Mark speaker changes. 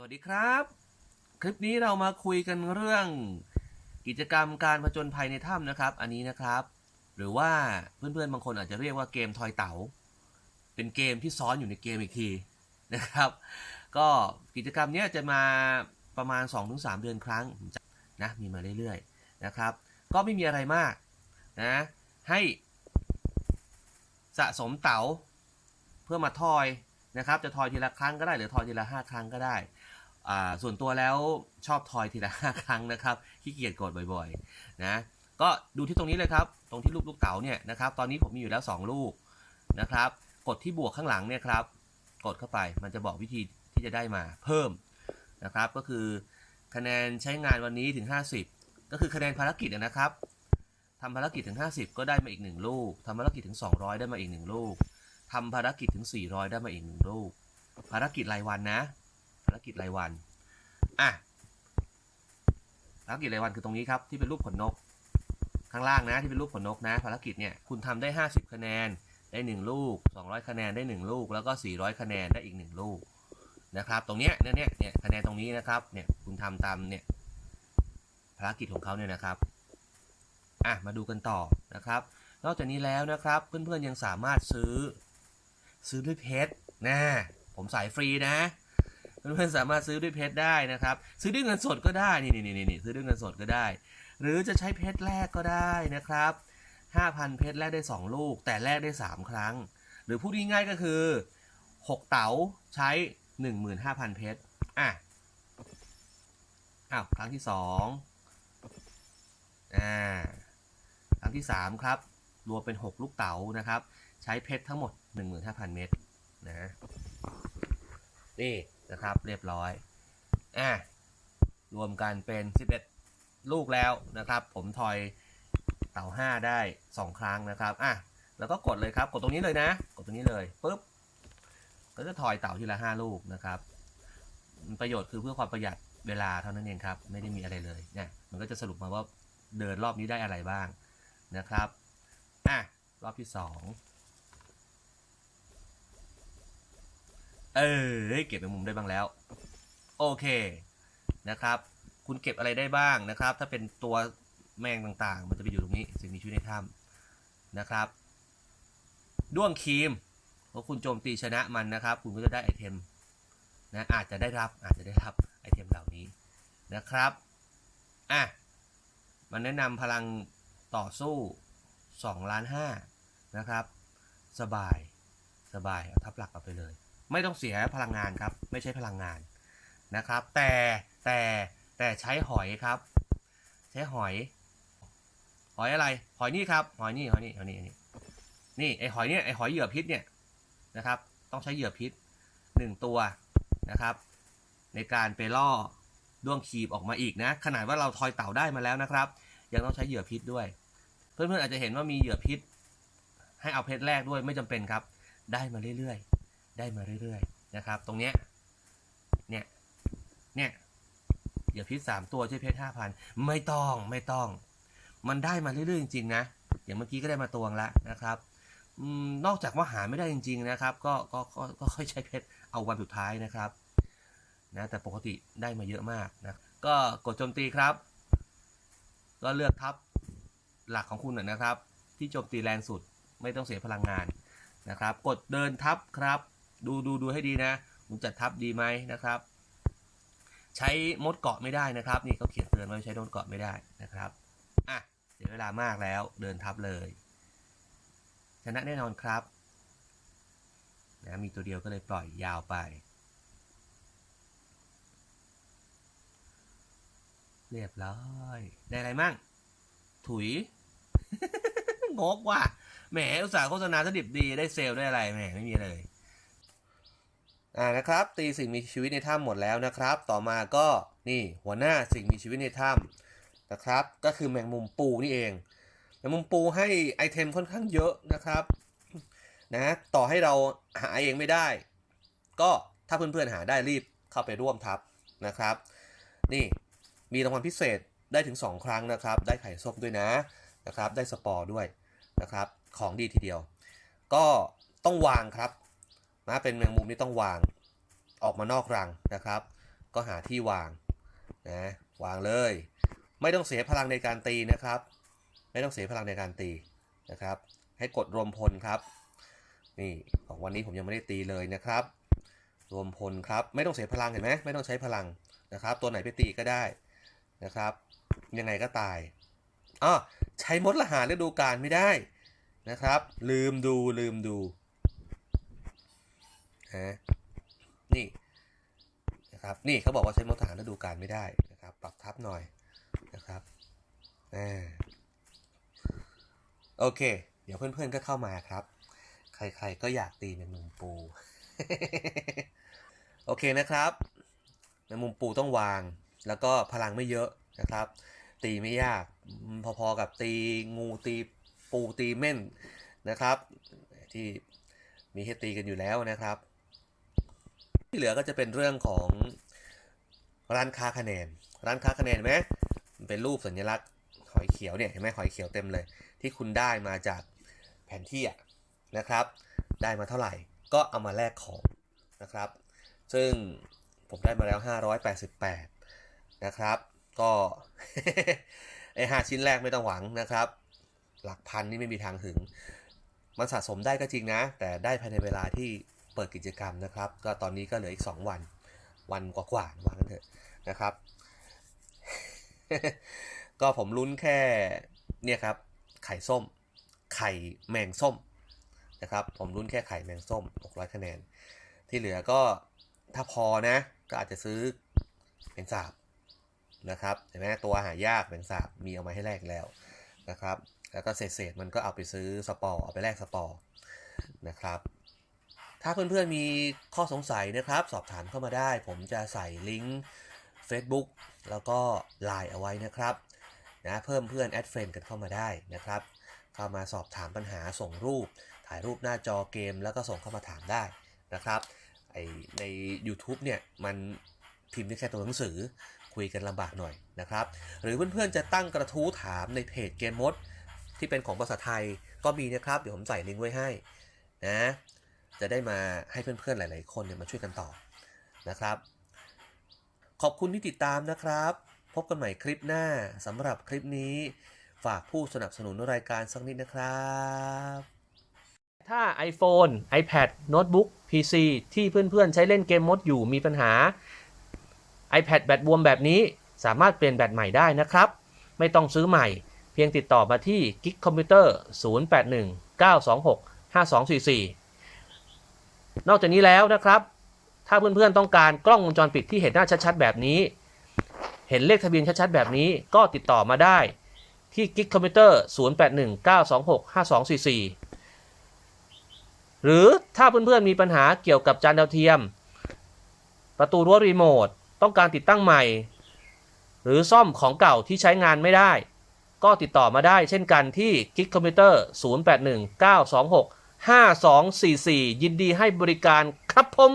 Speaker 1: สวัสดีครับ คลิปนี้เรามาคุยกันเรื่อง กิจกรรมการผจญภัยในถ้ำนะครับ อันนี้นะครับ หรือว่าเพื่อนๆบางคนอาจจะเรียกว่าเกมทอยเต๋าเป็นเกมที่ซ้อนอยู่ในเกมอีกทีนะครับ ก็กิจกรรมนี้จะมาประมาณ 2-3 เดือนครั้งนะมีมาเรื่อยๆนะครับ ก็ไม่มีอะไรมากนะให้สะสมเต๋าเพื่อมาทอยนะครับจะทอยทีละครั้งก็ได้หรือทอยทีละห้าครั้งก็ได้ อ่าส่วนตัวแล้วชอบทอยทีละห้าครั้งนะครับขี้เกียจกดบ่อยๆนะก็ดูที่ตรงนี้เลยครับ ตรงที่ลูกลูกเต๋าเนี่ยนะครับตอนนี้ผมมีอยู่แล้ว 2 ลูกนะครับ กดที่บวกข้างหลังเนี่ยครับ กดเข้าไปมันจะบอกวิธีที่จะได้มาเพิ่มนะครับ ก็คือคะแนนใช้งานวันนี้ถึง 50 ก็คือคะแนนภารกิจนะครับทำภารกิจถึง 50 ก็ได้มาอีก 1 ลูกทำภารกิจถึง 200 ได้มาอีก 1 ลูกทำภารกิจถึง 400 ได้มาอีก 1 ลูก ภารกิจรายวันนะ ภารกิจรายวันอะภารกิจรายวันคือตรงนี้ครับที่เป็นรูปขนนก ข้างล่างนะที่เป็นรูปขนนกนะ ภารกิจเนี่ยคุณทำได้ 50 คะแนนได้ 1 ลูก 200 คะแนนได้ 1 ลูก แล้วก็ 400 คะแนนได้อีก 1 ลูกนะครับ ตรงเนี้ยเนี่ยเนี่ยคะแนนตรงนี้นะครับเนี่ยคุณทำตามเนี่ยภารกิจของเขาเนี่ยนะครับอะมาดูกันต่อนะครับ นอกจากนี้แล้วนะครับ เพื่อนๆยังสามารถซื้อซื้อด้วยเพชรนะผมสายฟรีนะ เพื่อนๆสามารถซื้อด้วยเพชรได้นะครับ ซื้อด้วยเงินสดก็ได้นี่นี่นี่นี่ซื้อด้วยเงินสดก็ได้ หรือจะใช้เพชรแลกก็ได้นะครับ5,000 เพชรแลกได้ 2 ลูก แต่แลกได้ 3 ครั้ง หรือพูดง่ายๆก็คือ 6 เต๋าใช้ 15,000 เพชรอะอ้าวครั้งที่ 2อ่าครั้งที่ 3 ครับ รวมเป็น 6 ลูกเต๋านะครับ ใช้เพชรทั้งหมด 15,000 เม็ดนะนี่ นะครับ เรียบร้อยอะรวมกันเป็น 11 ลูกแล้วนะครับ ผมทอยเต่า5ได้ 2 ครั้งนะครับอะแล้วก็กดเลยครับ กดตรงนี้เลยนะ กดตรงนี้เลยปุ๊บก็จะทอยเต่าทีละ 5 ลูกนะครับ ประโยชน์คือเพื่อความประหยัดเวลาเท่านั้นเองครับ ไม่ได้มีอะไรเลยเนี่ยมันก็จะสรุปมาว่าเดินรอบนี้ได้อะไรบ้างนะครับอะรอบที่ 2 เออเฮ้ยเก็นมุมได้บ้างแล้ว โอเคนะครับ คุณเก็บอะไรได้บ้างนะครับ ถ้าเป็นตัวแมงต่างๆ มันจะไปอยู่ตรงนี้สิ่งมีชีวิตในถ้ำนะครับ ด้วงครีมพอคุณโจมตีชนะมันนะครับ คุณก็จะได้ไอเทมนะอาจจะได้รับอาจจะได้รับไอเทมเหล่านี้นะครับอะมันแนะนำพลังต่อสู้2ล้าน5นะครับ สบายสบายเอาทับหลักเอาไปเลย ไม่ต้องเสียพลังงานครับ ไม่ใช่พลังงานนะครับ แต่แต่แต่ใช้หอยครับ ใช้หอย หอยอะไร หอยนี่ครับ หอยนี่หอยนี่หอยนี่นี่นี่ไอหอยเนี่ยไอหอยเหยื่อพิษเนี่ยนะครับ ต้องใช้เหยื่อพิษหนึ่งตัวนะครับ ในการไปล่อด้วงคีบออกมาอีกนะ ขนาดว่าเราทอยเต่าได้มาแล้วนะครับ ยังต้องใช้เหยื่อพิษด้วย เพื่อนๆอาจจะเห็นว่ามีเหยื่อพิษ ให้เอาเพชรแรกด้วยไม่จำเป็นครับ ได้มาเรื่อยๆ ได้มาเรื่อยๆนะครับ ตรงเนี้ยเนี่ยเนี่ยเหยื่อพิษสามตัวใช้เพชรห้าพันไม่ต้องไม่ต้อง มันได้มาเรื่อยๆจริงๆนะอย่างเมื่อกี้ก็ได้มาตวงแล้วนะครับนอกจากว่าหาไม่ได้จริง ๆนะครับ ก็ก็ก็ค่อยใช้เพชรเอาวันสุดท้ายนะครับนะแต่ปกติได้มาเยอะมากนะก็กดโจมตีครับ ก็เลือกทับหลักของคุณนะครับ ที่โจมตีแรงสุดไม่ต้องเสียพลังงานนะครับ กดเดินทับครับ ดูดูดูให้ดีนะคุณจัดทับดีไหมนะครับ ใช้มดเกาะไม่ได้นะครับ นี่เขาเขียนเตือนไว้ใช้โดนเกาะไม่ได้นะครับอะเสียเวลามากแล้วเดินทับเลย ชนะแน่นอนครับนะมีตัวเดียวก็เลยปล่อยยาวไป เรียบร้อย ได้อะไรมั่ง ถุย งกว่ะแหมอุตส่าห์โฆษณาสดิบดีได้เซลล์ได้อะไรแหมไม่มีเลย อ่านะครับ ตีสิ่งมีชีวิตในถ้ำหมดแล้วนะครับ ต่อมาก็นี่หัวหน้าสิ่งมีชีวิตในถ้ำนะครับ ก็คือแมงมุมปูนี่เอง แมงมุมปูให้ไอเทมค่อนข้างเยอะนะครับนะต่อให้เราหาเองไม่ได้ ก็ถ้าเพื่อนๆหาได้รีบเข้าไปร่วมทับนะครับ นี่มีรางวัลพิเศษได้ถึง 2 ครั้งนะครับ ได้ไข่ส้มด้วยนะนะครับ ได้สปอร์ด้วยนะครับ ของดีทีเดียว ก็ต้องวางครับ นะเป็นแมงมุมที่ต้องวางออกมานอกรังนะครับ ก็หาที่วางนะวางเลย ไม่ต้องเสียพลังในการตีนะครับ ไม่ต้องเสียพลังในการตีนะครับ ให้กดรวมพลครับ นี่ของวันนี้ผมยังไม่ได้ตีเลยนะครับ รวมพลครับ ไม่ต้องเสียพลังเห็นไหมไม่ต้องใช้พลังนะครับ ตัวไหนไปตีก็ได้นะครับ ยังไงก็ตายอ้อใช้มดละหารฤดูกาลไม่ได้นะครับ ลืมดูลืมดู ฮะนี่นะครับนี่เขาบอกว่าใช้มดทหารฤดูกาลไม่ได้นะครับ ปรับทับหน่อยนะครับอ่าโอเค เดี๋ยวเพื่อนๆก็เข้ามาครับ ใครๆก็อยากตีแมงมุมปู โอเคนะครับแมงมุมปูต้องวาง แล้วก็พลังไม่เยอะนะครับ ตีไม่ยากพอๆกับตีงูตีปูตีเม่นนะครับ ที่มีให้ตีกันอยู่แล้วนะครับ ที่เหลือก็จะเป็นเรื่องของร้านค้าคะแนน ร้านค้าคะแนนไหมเป็นรูปสัญลักษณ์หอยเขียวเนี่ยเห็นไหมหอยเขียวเต็มเลย ที่คุณได้มาจากแผนที่อะนะครับ ได้มาเท่าไหร่ก็เอามาแลกของนะครับ ซึ่งผมได้มาแล้ว 588 นะครับ ก็ไอห้าชิ้นแรกไม่ต้องหวังนะครับ หลักพันนี่ไม่มีทางถึง มันสะสมได้ก็จริงนะ แต่ได้ภายในเวลาที่ เปิดกิจกรรมนะครับ ก็ตอนนี้ก็เหลืออีก 2 วัน วันกว่าๆว่างั้นเถอะนะครับ ก็ผมลุ้นแค่เนี่ยครับ ไข่ส้ม ไข่แมงส้มนะครับ ผมลุ้นแค่ไข่แมงส้ม 600 คะแนน ที่เหลือก็ถ้าพอนะ ก็อาจจะซื้อแมงสาบนะครับเห็นไหมตัวหายากแมงสาบมีเอามาให้แลกแล้วนะครับ แล้วก็เศษๆมันก็เอาไปซื้อสปอร์เอาไปแลกสปอร์นะครับ ถ้าเพื่อนๆมีข้อสงสัยนะครับ สอบถามเข้ามาได้ ผมจะใส่ลิงก์ Facebook แล้วก็ Line เอาไว้นะครับนะเพิ่มเพื่อนแอดเฟรนกันเข้ามาได้นะครับ เข้ามาสอบถามปัญหาส่งรูป ถ่ายรูปหน้าจอเกม แล้วก็ส่งเข้ามาถามได้นะครับไอใน YouTube เนี่ยมันพิมพ์ได้แค่ตัวหนังสือคุยกันลำบากหน่อยนะครับ หรือเพื่อนๆจะตั้งกระทู้ถามในเพจเกมมดที่เป็นของภาษาไทยก็มีนะครับ เดี๋ยวผมใส่ลิงก์ไว้ให้นะ จะได้มาให้เพื่อนๆหลาย ๆ คนเนี่ยมาช่วยกันต่อนะครับ ขอบคุณที่ติดตามนะครับ พบกันใหม่คลิปหน้าสำหรับคลิปนี้ ฝากผู้สนับสนุนรายการสักนิดนะครับ ถ้า iPhone, iPad, Notebook, PC ที่เพื่อน ๆ ใช้เล่นเกมมดอยู่มีปัญหา iPad แบตบวมแบบนี้สามารถเปลี่ยนแบตใหม่ได้นะครับ ไม่ต้องซื้อใหม่ เพียงติดต่อมาที่ Geek Computer 0819265244 นอกจากนี้แล้วนะครับ ถ้าเพื่อนๆต้องการกล้องวงจรปิดที่เห็นหน้าชัดๆแบบนี้ เห็นเลขทะเบียนชัดๆแบบนี้ก็ติดต่อมาได้ที่กิ๊กคอมพิวเตอร์ 0819265244 หรือถ้าเพื่อนๆมีปัญหาเกี่ยวกับจานดาวเทียม ประตูรั้วรีโมทต้องการติดตั้งใหม่ หรือซ่อมของเก่าที่ใช้งานไม่ได้ ก็ติดต่อมาได้เช่นกันที่กิ๊กคอมพิวเตอร์ 081926 5244 ยินดีให้บริการครับผม